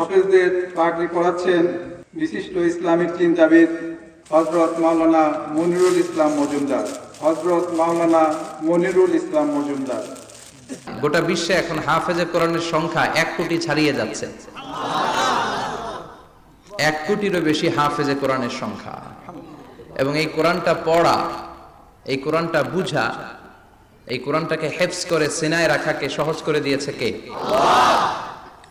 হাফেজদের পাগড়ি পড়াচ্ছেন বিশিষ্ট ইসলামিক চিন্তাবিদ হজরত মাওলানা মনিরুল ইসলাম মজুমদার। হজরত মাওলানা মনিরুল ইসলাম মজুমদার। গোটা বিশ্বে এখন হাফেজে কোরআনের সংখ্যা এক কোটি ছাড়িয়ে যাচ্ছে। এক কোটিরও বেশি হাফেজে কোরআনের সংখ্যা। এবং এই কোরআনটা পড়া, এই কোরআনটা বুঝা, এই কোরআনটাকে হেফস করে সিনায় রাখাকে সহজ করে দিয়েছে কে?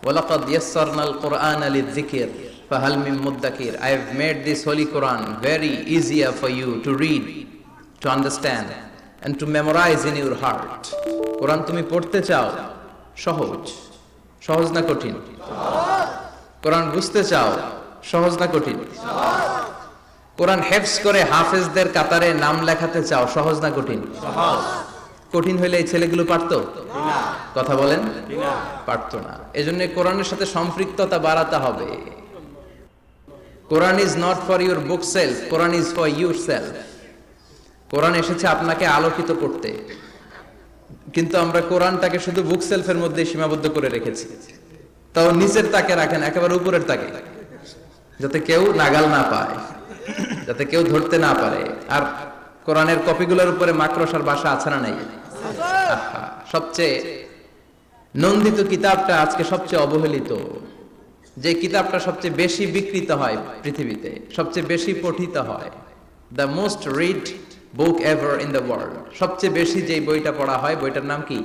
ওয়ালাকাদ ইয়াসসারনাল কোরআন লিযিকির, ফাহাল মিন মুদ্দাকির I have made this holy Quran very easier for you to read to understand and to memorize in your heart Quran তুমি পড়তে চাও? সহজ। সহজ না কঠিন? কোরআন বুঝতে চাও? সহজ না কঠিন? কোরআন হেফস করে হাফেজদের কাতারে নাম লেখাতে চাও? সহজ না কঠিন? কঠিন হইলে এই ছেলেগুলো পারতো? কথা বলেন? পারতো না। এজন্য কোরআনের সাথে সম্পৃক্ততা বাড়াতে হবে। Quran is not for your book self Quran is for your self. Quran এসেছে আপনাকে আলোকিত করতে। কিন্তু আমরা কোরআনটাকে শুধু বুক সেলফের মধ্যে সীমাবদ্ধ করে রেখেছি। তাও নিচের তাকে রাখেন একেবারে উপরের তাকে। যাতে কেউ নাগাল না পায় যাতে কেউ ধরতে না পারে। আর কোরআনের কপিগুলোর উপরে মাকড়সার বাসা আছে না নাই? সবচেয়ে নন্দিত কিতাবটা আজকে সবচেয়ে অবহেলিত। যে কিতাবটা সবচেয়ে বেশি বিকৃত হয় পৃথিবীতে সবচেয়ে বেশি পঠিত হয়। The most read book ever in the world সবচেয়ে বেশি যে বইটা পড়া হয় বইটার নাম কি?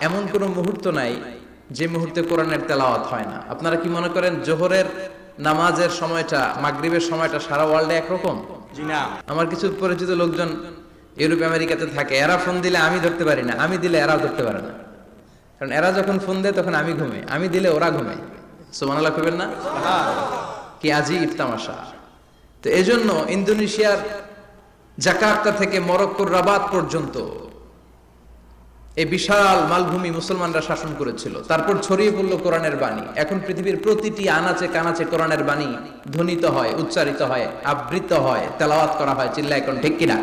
এমন কোনো মুহূর্ত নাই যে মুহূর্তে কোরআনের তেলাওয়াত হয় না। আপনারা কি মনে করেন জোহরের নামাজের সময়টা মাগরিবের সময়টা সারা ওয়ার্ল্ডে একরকম? আমার কিছু পরিচিত লোকজন ইউরোপ আমেরিকাতে থাকে। এরা ফোন দিলে আমি ধরতে পারি না। আমি দিলে এরাও ধরতে পারে না। কারণ এরা যখন ফোন দেয় তখন আমি ঘুমে আমি দিলে ওরা ঘুমে সোমানাল্লাহ করবেন না? কি আজই ঈদ তামাশা। তো এজন্য ইন্দোনেশিয়ার জাকার্তা থেকে মরক্কোর রাবাত পর্যন্ত এই বিশাল মালভূমি মুসলমানরা শাসন করেছিল। তারপর ছড়িয়ে পড়ল কোরআনের বাণী। এখন পৃথিবীর প্রতিটি আনাচে কানাচে কোরআনের বাণী ধ্বনিত হয় উচ্চারিত হয় আবৃত হয় তেলাওয়াত করা হয়। চিল্লা এখন ঠিক কিনা?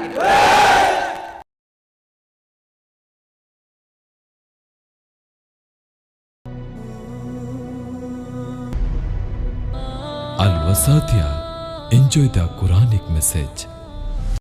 Al Wasatia. Enjoy the Quranic message.